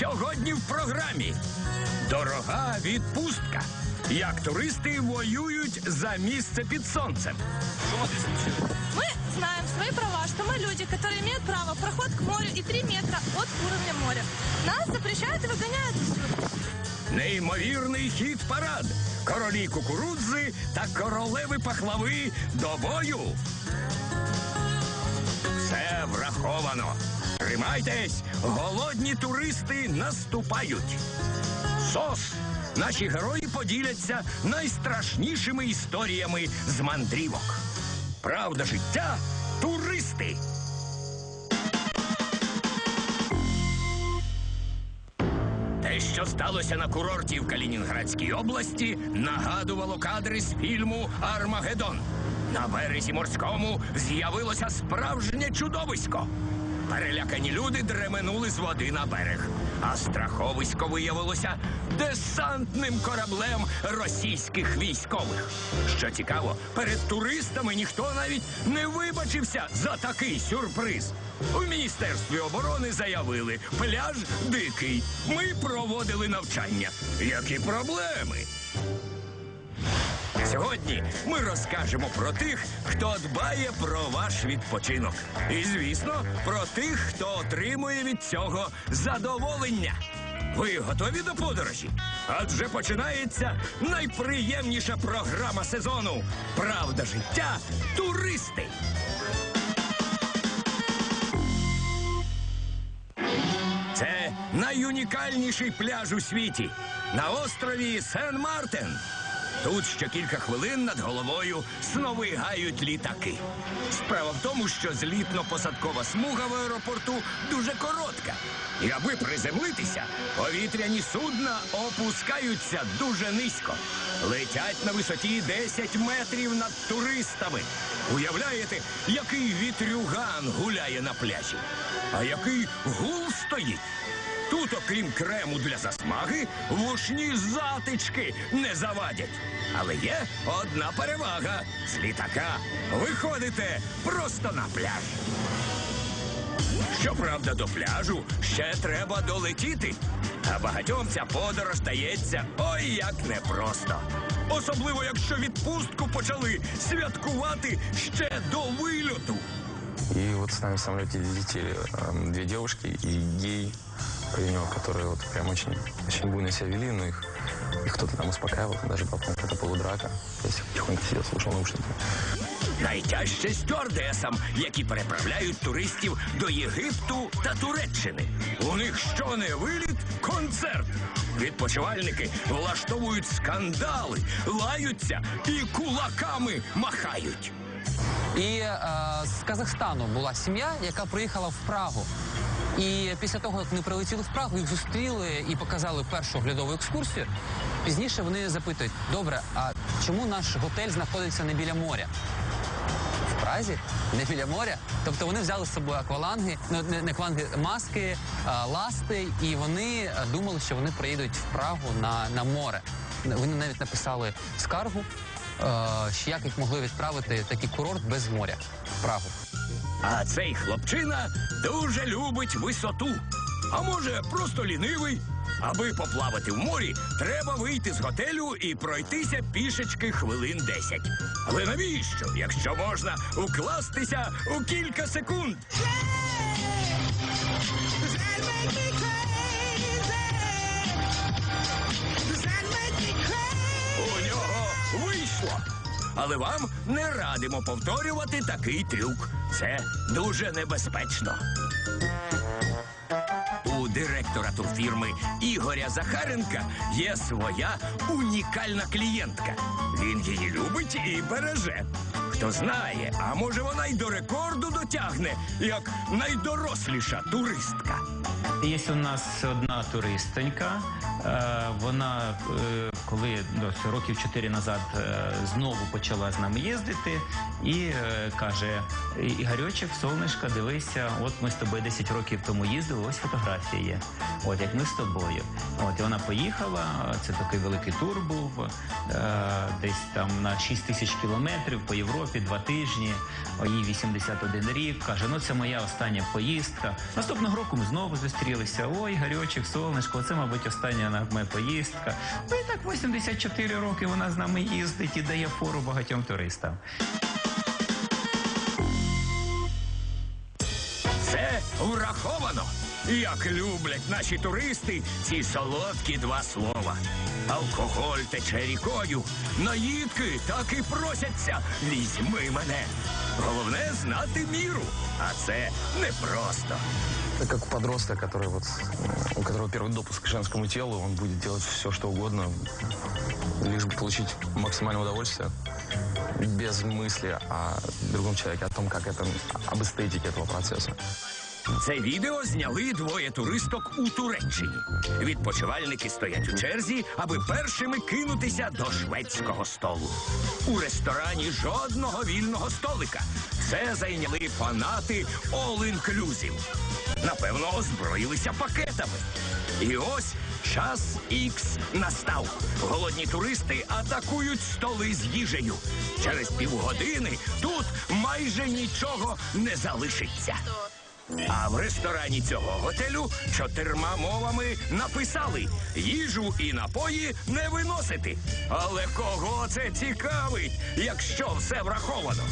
Сьогодні в програмі дорога відпустка. Як туристи воюють за місце під сонцем. Мы знаем свои права, что мы люди, которые имеют право проход к морю и 3 метра от уровня моря. Нас запрещают и выгоняют отсюда. Неймовірний хід парад. Королі кукурудзи та королеви пахлави до бою. Все враховано. Тримайтесь, голодні туристи наступають. СОС. Наші герої поділяться найстрашнішими історіями з мандрівок. Правда життя туристи. Те, що сталося на курорті в Калінінградській області, нагадувало кадри з фільму Армагеддон. На березі морському з'явилося справжнє чудовисько. Перелякані люди дременули з води на берег, а страховисько виявилося десантним кораблем російських військових. Що цікаво, перед туристами ніхто навіть не вибачився за такий сюрприз. У міністерстві оборони заявили, пляж дикий. Ми проводили навчання. Які проблеми? Сьогодні ми розкажемо про тих, хто дбає про ваш відпочинок. І, звісно, про тих, хто отримує від цього задоволення. Ви готові до подорожі? Адже починається найприємніша програма сезону. Правда життя туристи. Це найунікальніший пляж у світі на острові Сен-Мартен. Тут ще кілька хвилин над головою сновигають літаки. Справа в тому, що злітно-посадкова смуга в аеропорту дуже коротка. І аби приземлитися, повітряні судна опускаються дуже низько. Летять на висоті 10 метрів над туристами. Уявляєте, який вітрюган гуляє на пляжі, а який гул стоїть. Тут, окрім крему для засмаги, вушні затички не завадять. Але є одна перевага з літака. Виходите просто на пляж. Щоправда, до пляжу ще треба долетіти. А багатьом ця подорож дається ой як непросто. Особливо, якщо відпустку почали святкувати ще до вильоту. И вот с нами в самолете летели эм, две девушки и гей, паренек, которые вот прям очень, очень буйно себя вели, но их, их кто-то там успокаивал, даже была какая-то полудрака. Я тихонько сидел, слушал наушники. Найтяжче стюардесам, які переправляють туристів до Єгипту та Туреччини. У них що не виліт концерт. Відпочивальники влаштовують скандали, лаються і кулаками махають. І е, з Казахстану була сім'я, яка приїхала в Прагу. І після того, як вони прилетіли в Прагу, їх зустріли і показали першу оглядову екскурсію. Пізніше вони запитують: добре, а чому наш готель знаходиться не біля моря? В Празі, не біля моря. Тобто вони взяли з собою акваланги, ну не, не акваланги, маски, а, ласти, і вони думали, що вони приїдуть в Прагу на, на море. Вони навіть написали скаргу, що як їх могли відправити такий курорт без моря в Прагу. А цей хлопчина дуже любить висоту. А може, просто лінивий. Аби поплавати в морі, треба вийти з готелю і пройтися пішечки хвилин 10. Але навіщо, якщо можна укластися у кілька секунд? У нього вийшло. Але вам не радимо повторювати такий трюк. Це дуже небезпечно. У директора турфірми Ігоря Захаренка є своя унікальна клієнтка. Він її любить і береже. Хто знає, а може вона й до рекорду дотягне, як найдоросліша туристка. Є у нас одна туристонька. Е, Вона, е, коли ну, років чотири назад е, знову почала з нами їздити і каже: Ігорьочек, сонечка, дивися, от ми з тобою 10 років тому їздили, ось фотографія є. От як ми з тобою. От і вона поїхала. Це такий великий тур був десь там на 6 тисяч кілометрів по Європі, два тижні. Їй 81 рік. Каже, ну це моя остання поїздка. Наступного року ми знову зустрілися. Зустрілися. Ой, Гарьочек, сонечко, це, мабуть, остання моя поїздка. Ну і так 84 роки вона з нами їздить і дає фору багатьом туристам. Це враховано. Як люблять наші туристи ці солодкі два слова. Алкоголь тече рікою, наїдки так і просяться. Візьми мене. Головне знати міру, а це непросто. Как подросток, который вот, у которого первый допуск к женскому телу, он будет делать все, что угодно, лишь бы получить максимальное удовольствие, без мысли о другом человеке, о том, как это, об эстетике этого процесса. Це відео зняли двоє туристок у Туреччині. Відпочивальники стоять у черзі, аби першими кинутися до шведського столу. У ресторані жодного вільного столика. Все зайняли фанати All Inclusive. Напевно, озброїлися пакетами. І ось час ікс настав. Голодні туристи атакують столи з їжею. Через півгодини тут майже нічого не залишиться. А в ресторані цього готелю чотирма мовами написали їжу і напої не виносити. Але кого це цікавить, якщо все враховано?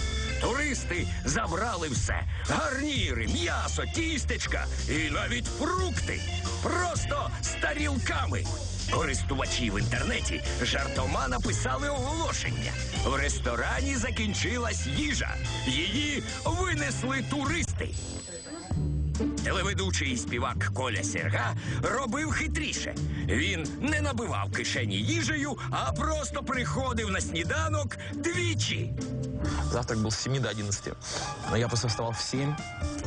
Туристи забрали все: гарніри, м'ясо, тістечка і навіть фрукти. Просто з тарілками. Користувачі в інтернеті жартома написали оголошення. В ресторані закінчилась їжа. Її винесли туристи. Телеведучий і співак Коля Серга робив хитріше. Він не набивав кишені їжею, а просто приходив на сніданок двічі. Завтрак был с 7 до 11. Но я просто вставал в 7,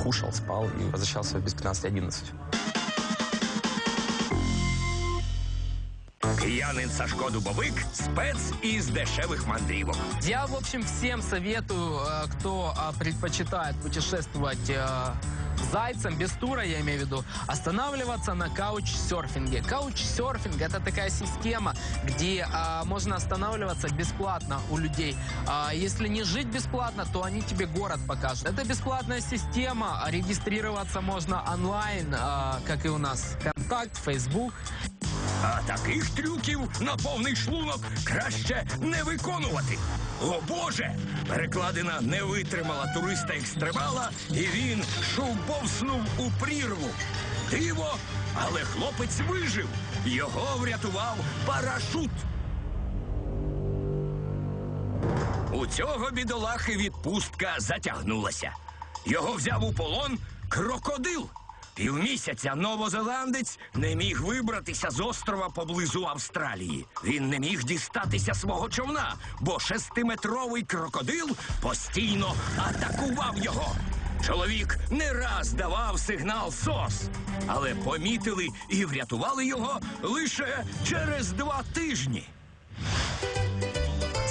кушал, спал и возвращался без 15-11. Киянин Сашко Дубовик спец із дешевих мандрівок. Я, в общем, всем советую, э, кто а, предпочитает путешествовать э, зайцем, без тура, я имею в виду, останавливаться на каучсерфинге. Каучсерфинг – это такая система, где а, можно останавливаться бесплатно у людей. А, если не жить бесплатно, то они тебе город покажут. Это бесплатная система, регистрироваться можно онлайн, а, как и у нас, Контакт, Фейсбук. А таких трюків на повний шлунок краще не виконувати. О Боже! Перекладина не витримала туриста екстремала, і він шовбовснув у прірву. Диво, але хлопець вижив. Його врятував парашут. У цього бідолахи відпустка затягнулася. Його взяв у полон крокодил. Півмісяця новозеландець не міг вибратися з острова поблизу Австралії. Він не міг дістатися свого човна, бо шестиметровий крокодил постійно атакував його. Чоловік не раз давав сигнал СОС, але помітили і врятували його лише через два тижні.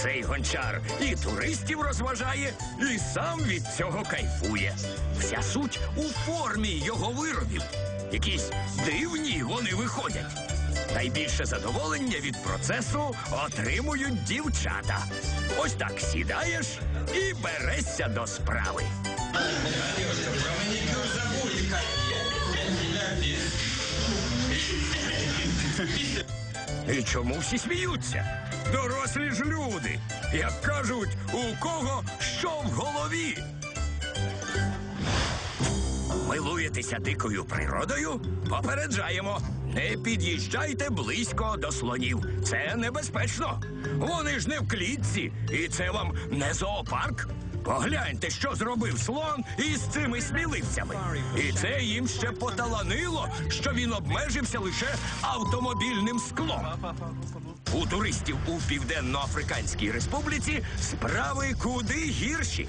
Цей гончар і туристів розважає, і сам від цього кайфує. Вся суть у формі його виробів. Якісь дивні вони виходять. Найбільше задоволення від процесу отримують дівчата. Ось так сідаєш і берешся до справи. І чому всі сміються? Дорослі ж люди. Як кажуть, у кого що в голові. Милуєтеся дикою природою? Попереджаємо. Не під'їжджайте близько до слонів. Це небезпечно. Вони ж не в клітці, і це вам не зоопарк. Погляньте, що зробив слон із цими сміливцями. І це їм ще поталанило, що він обмежився лише автомобільним склом. У туристів у Південно-Африканській Республіці справи куди гірші.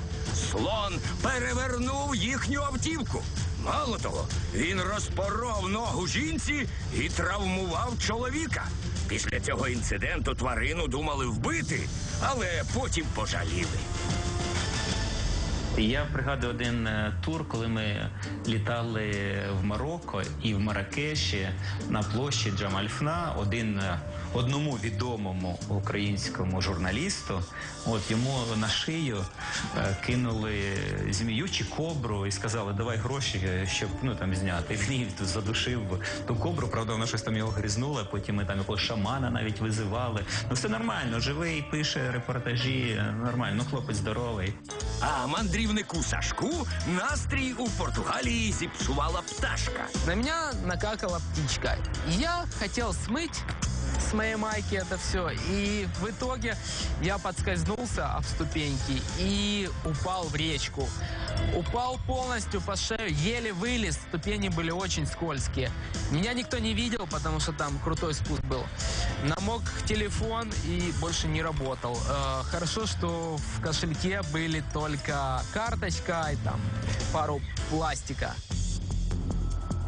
Слон перевернув їхню автівку. Мало того, він розпоров ногу жінці і травмував чоловіка. Після цього інциденту тварину думали вбити, але потім пожаліли. Я пригадую один е, тур, коли ми літали в Марокко і в Маракеші на площі Джамальфна, один е, одному відомому українському журналісту, от йому на шию е, кинули змію чи кобру і сказали, давай гроші, щоб ну там зняти. Він задушив ту кобру, правда, вона щось там його гризнула. Потім ми там якогось шамана навіть визивали. Ну все нормально, живий, пише репортажі, нормально. Ну хлопець здоровий. А мандрівнику Сашку настрій у Португалії зіпсувала пташка. На меня накакала птичка. Я хотел смыть с моей майки это все. И в итоге я подскользнулся об ступеньки и упал в речку. Упал полностью по шею, еле вылез. Ступени были очень скользкие. Меня никто не видел, потому что там крутой спуск был. Намок телефон и больше не работал. Э, Хорошо, что в кошельке были только карточка и там пару пластика.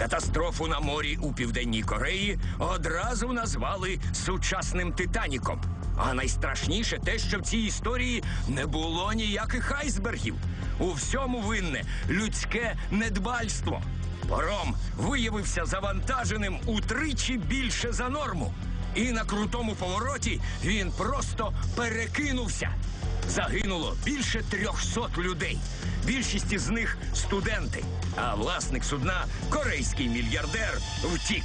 Катастрофу на морі у південній Кореї одразу назвали сучасним Титаніком. А найстрашніше те, що в цій історії не було ніяких айсбергів. У всьому винне людське недбальство. Паром виявився завантаженим утричі більше за норму. І на крутому повороті він просто перекинувся. Загинуло більше трьохсот людей. Більшість із них студенти. А власник судна, корейський мільярдер, втік.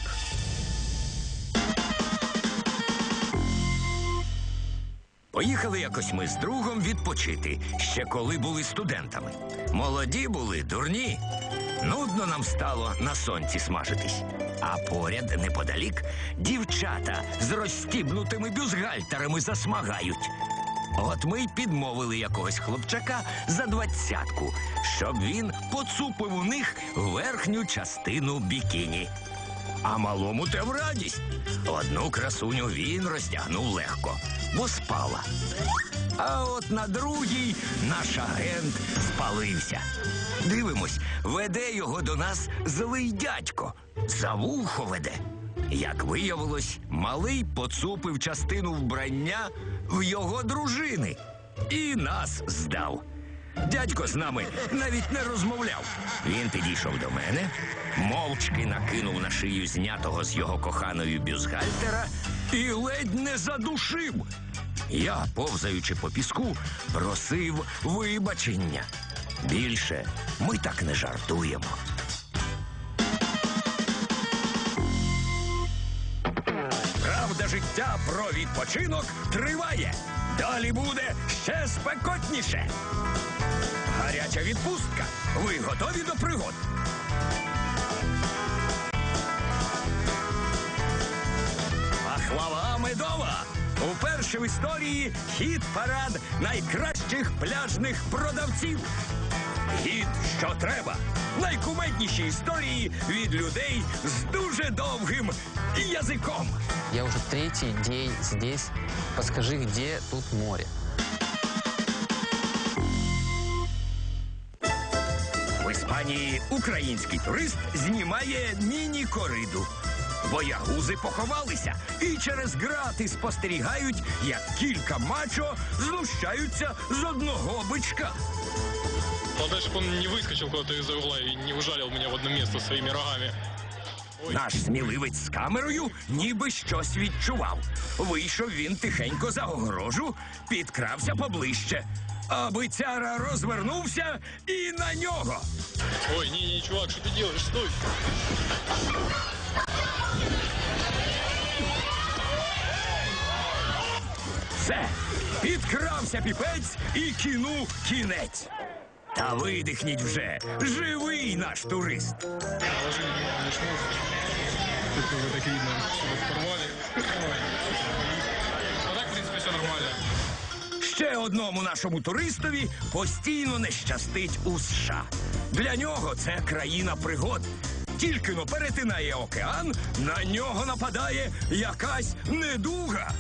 Поїхали якось ми з другом відпочити, ще коли були студентами. Молоді були, дурні. Нудно нам стало на сонці смажитись. А поряд, неподалік, дівчата з розстібнутими бюзгальтерами засмагають. От ми й підмовили якогось хлопчака за двадцятку, щоб він поцупив у них верхню частину бікіні. А малому те в радість. Одну красуню він розтягнув легко, бо спала. А от на другій наш агент спалився. Дивимось, веде його до нас злий дядько. За вухо веде. Як виявилось, малий поцупив частину вбрання в його дружини і нас здав. Дядько з нами навіть не розмовляв. Він підійшов до мене, мовчки накинув на шию знятого з його коханою бюзгальтера і ледь не задушив. Я, повзаючи по піску, просив вибачення. Більше ми так не жартуємо. Життя про відпочинок триває. Далі буде ще спекотніше. Гаряча відпустка. Ви готові до пригод? Пахлава медова. Уперше в історії хід парад найкращих пляжних продавців. Гід, що треба. Найкумедніші історії від людей з дуже довгим язиком. Я уже третий день здесь. Подскажи, где тут море? В Іспанії український турист знімає міні-кориду. Боягузи поховалися і через грати спостерігають, як кілька мачо знущаються з одного бичка. Главное, чтобы он не выскочил куда-то из-за угла и не ужалил меня в одно место своими рогами. Наш сміливець з камерою ніби щось відчував. Вийшов він тихенько за огорожу, підкрався поближче. А бицяра розвернувся і на нього. Ой, не-не, чувак, что ты делаешь? Стой! Все, підкрався піпець і кіну кінець. Та видихніть вже, живий наш турист. Ще одному нашому туристові постійно не щастить у США. Для нього це країна пригод. Тільки но перетинає океан, на нього нападає якась недуга.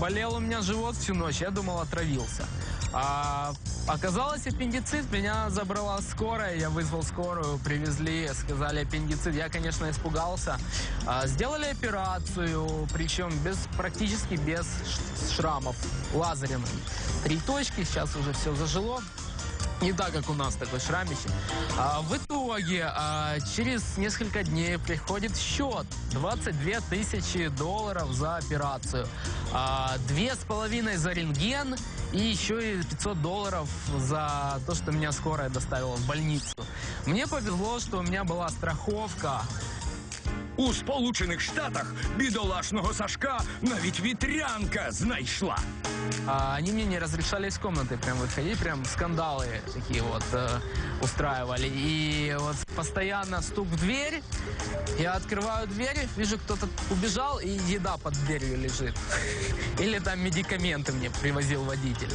Болел у меня живот всю ночь, я думал, отравился. А оказалось аппендицит, меня забрала скорая, я вызвал скорую, привезли, сказали аппендицит. Я, конечно, испугался. А, сделали операцию, причем без, практически без шрамов, лазерем. Три точки, сейчас уже все зажило. Не так, как у нас такой шрамище. А, в итоге, а, через несколько дней приходит счет. 22 тысячи долларов за операцию. А, Две с половиной за рентген и еще и 500 долларов за то, что меня скорая доставила в больницу. Мне повезло, что у меня была страховка. У Сполучених Штатах бідолашного Сашка навіть вітрянка знайшла. А, Они мне не разрешали из комнаты прям выходить, прям скандалы такие вот э, устраивали. И вот постоянно стук в дверь, я открываю дверь, вижу, кто-то убежал, и еда под дверью лежит. Или там медикаменты мне привозил водитель.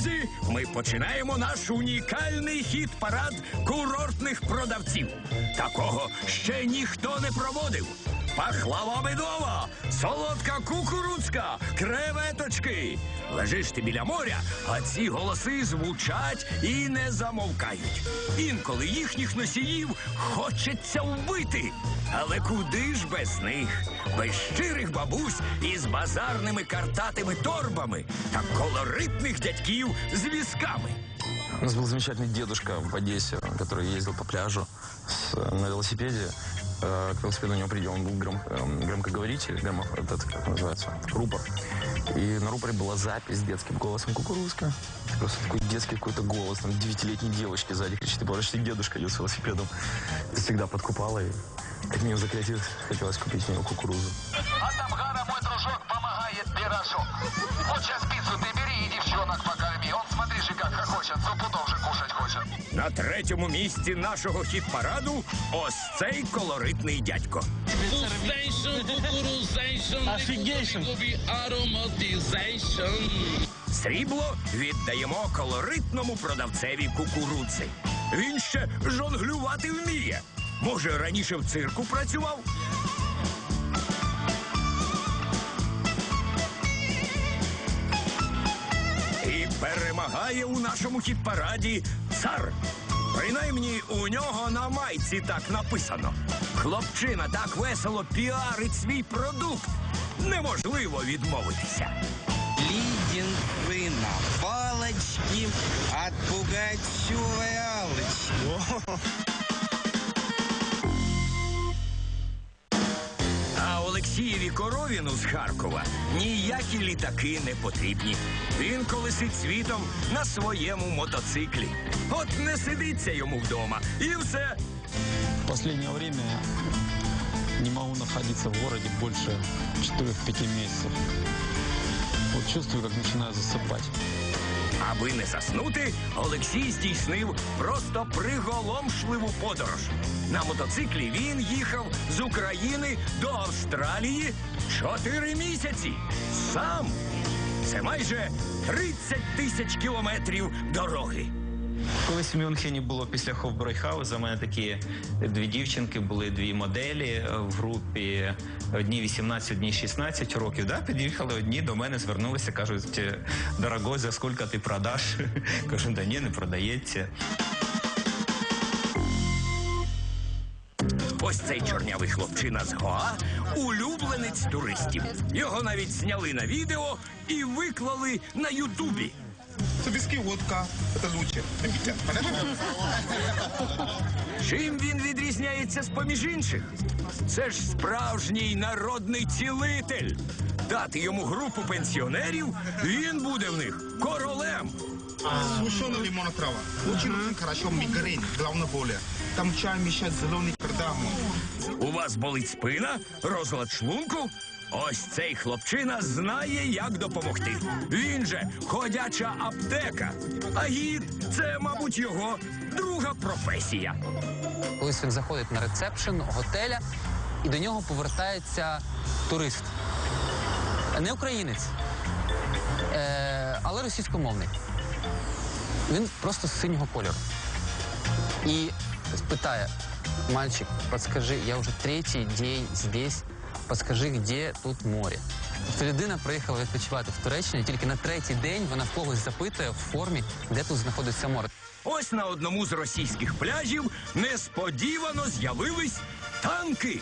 Друзі, ми починаємо наш унікальний хіт-парад курортних продавців. Такого ще ніхто не проводив Пахлава медова, солодка кукурудзка, креветочки. Лежиш ти біля моря, а ці голоси звучать і не замовкають. Інколи їхніх носіїв хочеться вбити. Але куди ж без них? Без щирих бабусь із базарними картатими торбами та колоритних дядьків з візками. У нас был замечательный дедушка в Одессе, который ездил по пляжу с- на велосипеде. Э, К велосипеду у него предел, он был гром- эм, громкоговоритель, громо, этот, как называется, рупор. И на рупоре была запись детским голосом кукурузка. Просто такой детский какой-то голос, там девятилетней девочки сзади кричит, и почти дедушка идет с велосипедом. Это всегда подкупало, и как мне заклятил, хотелось купить у него кукурузу. А там Гара, мой дружок, помогает пирожок. Вот сейчас пиццу ты девчонок покорми. Он смотри же как хохочет, зубудов же кушать хочет. На третьому місці нашого хіт-параду ось цей колоритний дядько. Sensation, kukuruzation, Офигейшн. aromatization. Срібло віддаємо колоритному продавцеві кукурудзи. Він ще жонглювати вміє. Може, раніше в цирку працював? Перемагає у нашому хіт-параді цар. Принаймні у нього на майці так написано. Хлопчина так весело піарить свій продукт. Неможливо відмовитися. Лидинг палочки от Пугачевой Аллочки. Олексієві Коровіну з Харкова ніякі літаки не потрібні. Він колесить світом на своєму мотоциклі. От не сидиться йому вдома, і все. В последнее время не могу находиться в городе больше 4-5 месяцев. Вот чувствую, как начинаю засыпать. Аби не заснути, Олексій здійснив просто приголомшливу подорож. На мотоциклі він їхав з України до Австралії чотири місяці. Сам. Це майже 30 тисяч кілометрів дороги. Колись в Мюнхені було після Хофбройхауза. У мене такі дві дівчинки були дві моделі в групі. Одні 18, одні 16 років. Да? Під'їхали одні до мене, звернулися, кажуть, дорогой, за скільки ти продаш? Кажу, да ні, не продається. Ось цей чорнявий хлопчина з Гоа улюбленець туристів. Його навіть зняли на відео і виклали на Ютубі. Виски, водка, это лучше. Чим він відрізняється з поміж інших? Це ж справжній народний цілитель. Дати йому групу пенсіонерів, він буде в них королем. Сушеная лимонная трава. Очень-очень хорошо мигрень, главное. Там чай мешать зеленый кардамон. У вас болить спина, розлад шлунку? Ось цей хлопчина знає, як допомогти. Він же ходяча аптека. А гід це, мабуть, його друга професія. Колись він заходить на рецепшн готеля, і до нього повертається турист. Не українець, е, але російськомовний. Він просто з синього кольору. І питає: мальчик, подскажи, я вже третій день здесь, подскажи, де тут море. Тобто людина приїхала відпочивати в Туреччині, тільки на третій день вона в когось запитує в формі, де тут знаходиться море. Ось на одному з російських пляжів несподівано з'явились танки.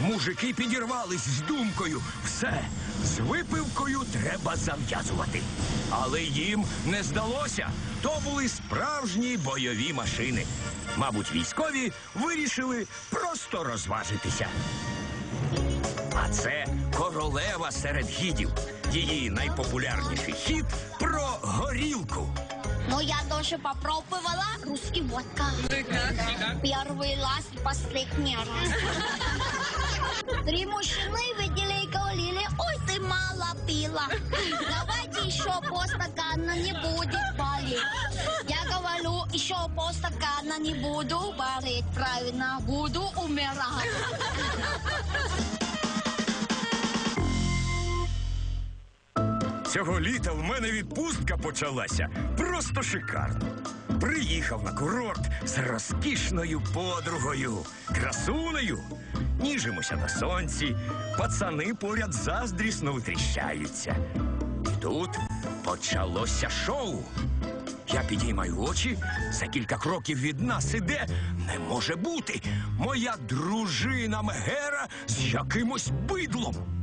Мужики підірвались з думкою. Все, З випивкою треба зав'язувати. Але їм не здалося. То були справжні бойові машини. Мабуть, військові вирішили просто розважитися. А це королева серед гідів. Її найпопулярніший хіт про горілку. Но я тоже попробовала русский водка. Первый раз и последний раз. Три мужчины видели и говорили, ой, ты мало пила. Давайте еще полстакана не будет болеть. Я говорю, еще полстакана не буду болеть. Правильно, буду умирать. Цього літа в мене відпустка почалася. Просто шикарно. Приїхав на курорт з розкішною подругою, красунею. Ніжимося на сонці, пацани поряд заздрісно витріщаються. І тут почалося шоу. Я підіймаю очі, за кілька кроків від нас іде. Не може бути. Моя дружина Мегера з якимось бидлом.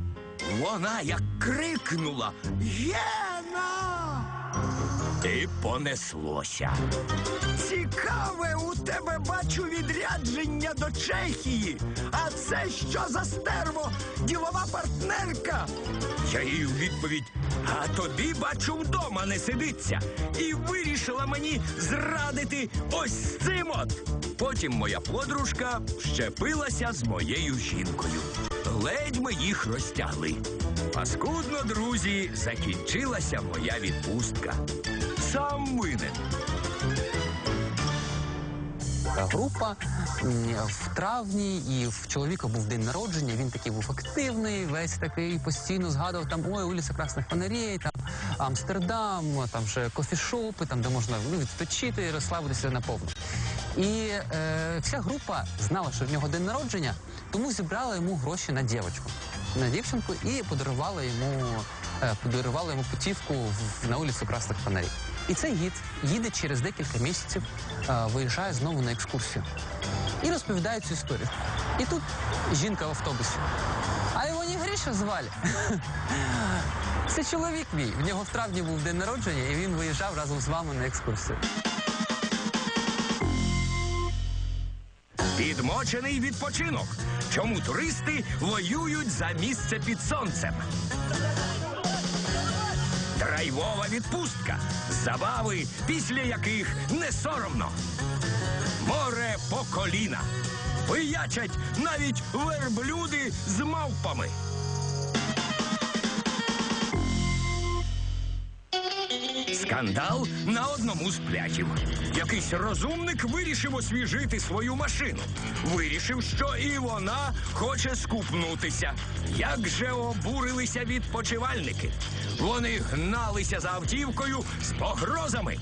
Вона як крикнула Єна! І понеслося. Цікаве, у тебе бачу відрядження до Чехії. А це що за стерво? Ділова партнерка. Я їй у відповідь, а тобі бачу вдома не сидиться. І вирішила мені зрадити ось цим от. Потім моя подружка щепилася з моєю жінкою. Ледь ми їх розтягли. Паскудно, друзі, закінчилася моя відпустка. Сам винен. група в травні, і в чоловіка був день народження. Він такий був активний, весь такий постійно згадував там ой, вулиця Красних Фонарей, там Амстердам, там вже кофішопи, там де можна ну, відпочити розслабитися наповну. І е, вся група знала, що в нього день народження, тому зібрала йому гроші на дівчинку. На дівчинку і подарувала йому, е, подарувала йому путівку в, на вулицю Красних Фонарей. І цей гід їде через декілька місяців, е, виїжджає знову на екскурсію і розповідає цю історію. І тут жінка в автобусі. А його не Гриша звали. Це чоловік мій. В нього в травні був день народження, і він виїжджав разом з вами на екскурсію. Підмочений відпочинок. Чому туристи воюють за місце під сонцем? Драйвова відпустка. Забави, після яких не соромно. Море по коліна. Пиячать навіть верблюди з мавпами. Скандал на одному з пляжів. Якийсь розумник вирішив освіжити свою машину. Вирішив, що і вона хоче скупнутися. Як же обурилися відпочивальники. Вони гналися за автівкою з погрозами.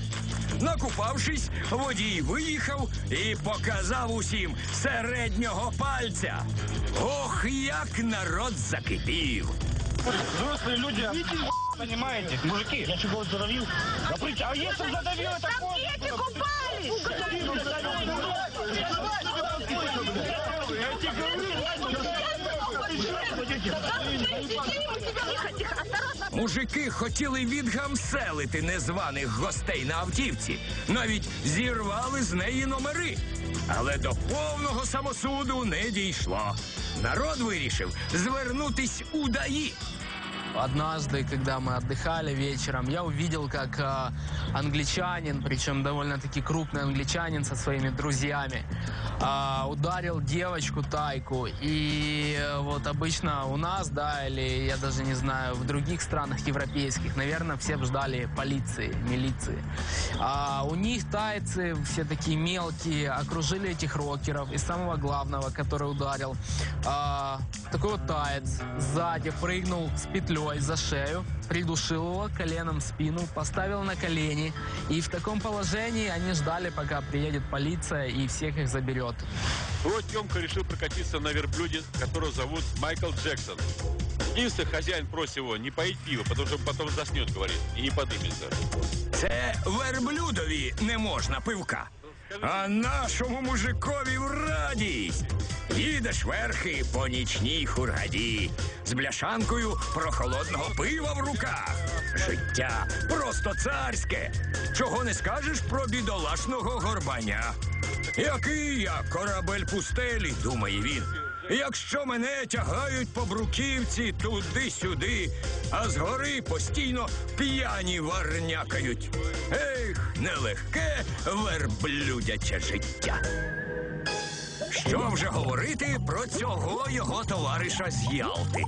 Накупавшись, водій виїхав і показав усім середнього пальця. Ох, як народ закипів. Взрослые люди, понимаете? Мужики, я чего задавил? Запрыгните, а если задавил, это Там дети Мужики хотіли відгамселити незваних гостей на автівці, навіть зірвали з неї номери. Але до повного самосуду не дійшло. Народ вирішив звернутись у ДАІ. Однажды, когда мы отдыхали вечером, я увидел, как э, англичанин, причем довольно-таки крупный англичанин со своими друзьями, э, ударил девочку Тайку. И э, вот обычно у нас, да, или я даже не знаю, в других странах европейских, наверное, все ждали полиции, милиции. А у них тайцы все такие мелкие, окружили этих рокеров. И самого главного, который ударил, а, такой вот таец сзади прыгнул с петлей за шею, придушил его коленом в спину, поставил на колени. И в таком положении они ждали, пока приедет полиция и всех их заберет. Твой Тёмка решил прокатиться на верблюде, которого зовут Майкл Джексон. Единственное, хозяин просит его не поить пиво, потому что потом заснет, говорит, и не подымется. Це верблюдові не можна пивка. А нашому мужикові в радість. Їдеш верхи по нічній хургаді з бляшанкою прохолодного пива в руках. Життя просто царське. Чого не скажеш про бідолашного горбаня. Який я корабель пустелі, думає він. Якщо мене тягають по бруківці туди-сюди, а згори постійно п'яні варнякають. Ех, нелегке верблюдяче життя. Що вже говорити про цього його товариша з Ялти?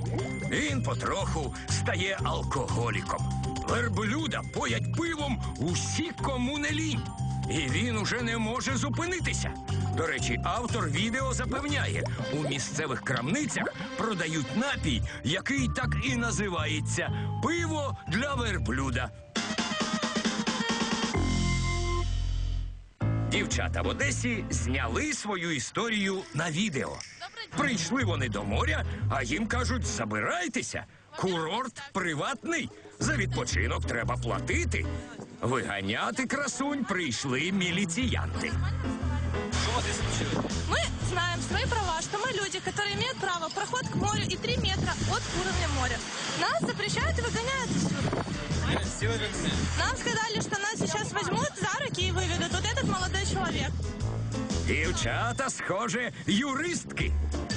Він потроху стає алкоголіком. Верблюда поять пивом усі, кому не лінь. І він уже не може зупинитися. До речі, автор відео запевняє, у місцевих крамницях продають напій, який так і називається пиво для верблюда. Дівчата в Одесі зняли свою історію на відео. Прийшли вони до моря, а їм кажуть: забирайтеся. Курорт приватний. За відпочинок треба платити. Виганяти красунь прийшли міліціянти. Мы знаем свои права, что мы люди, которые имеют право проход к морю и 3 метра от уровня моря. Нас запрещают и выгоняют отсюда. Нам сказали, что нас сейчас возьмут за руки и выведут. Вот этот молодой человек. Дівчата, схоже, юристки.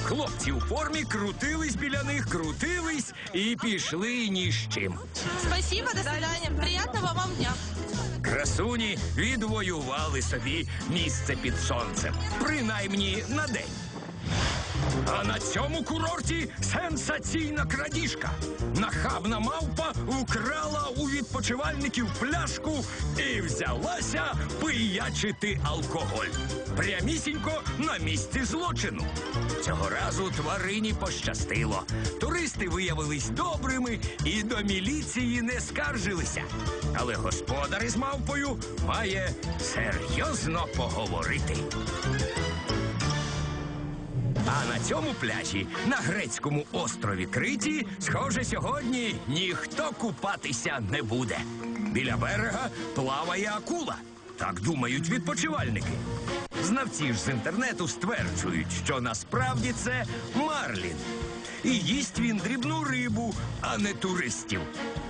Хлопці у формі крутились біля них, крутились і пішли ні з чим. Спасибо, до свидания. Приятного вам дня. Красуні відвоювали собі місце під сонцем, принаймні на день. А на цьому курорті сенсаційна крадіжка. Нахабна мавпа украла у відпочивальників пляшку і взялася пиячити алкоголь. Прямісінько на місці злочину. Цього разу тварині пощастило. Туристи виявились добрими і до міліції не скаржилися. Але господар із мавпою має серйозно поговорити. А на цьому пляжі, на грецькому острові Криті, схоже, сьогодні ніхто купатися не буде. Біля берега плаває акула. Так думають відпочивальники. Знавці ж з інтернету стверджують, що насправді це Марлін. І їсть він дрібну рибу, а не туристів.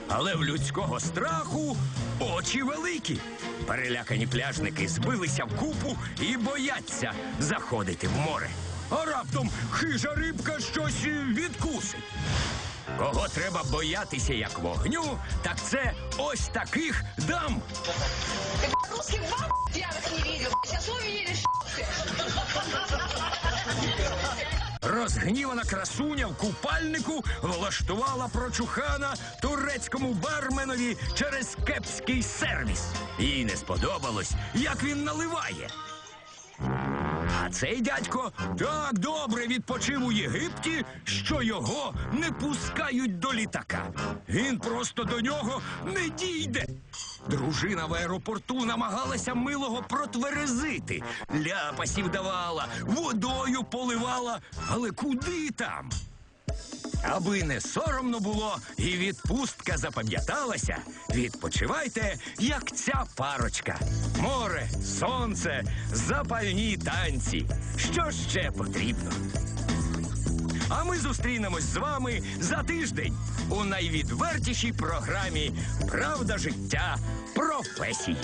Але в людського страху очі великі. Перелякані пляжники збилися в купу і бояться заходити в море. А раптом хижа рибка щось відкусить. Кого треба боятися як вогню, так це ось таких дам. Русских баб пьяных не видел. Сейчас увидишь. Розгнівана красуня в купальнику влаштувала прочухана турецькому барменові через кепський сервіс. Їй не сподобалось, як він наливає. Цей дядько так добре відпочив у Єгипті, що його не пускають до літака. Він просто до нього не дійде. Дружина в аеропорту намагалася милого протверезити, ляпасів давала, водою поливала, але куди там? Аби не соромно було і відпустка запам'яталася, відпочивайте, як ця парочка. Море, сонце, запальні танці. Що ще потрібно? А ми зустрінемось з вами за тиждень у найвідвертішій програмі Правда життя професії.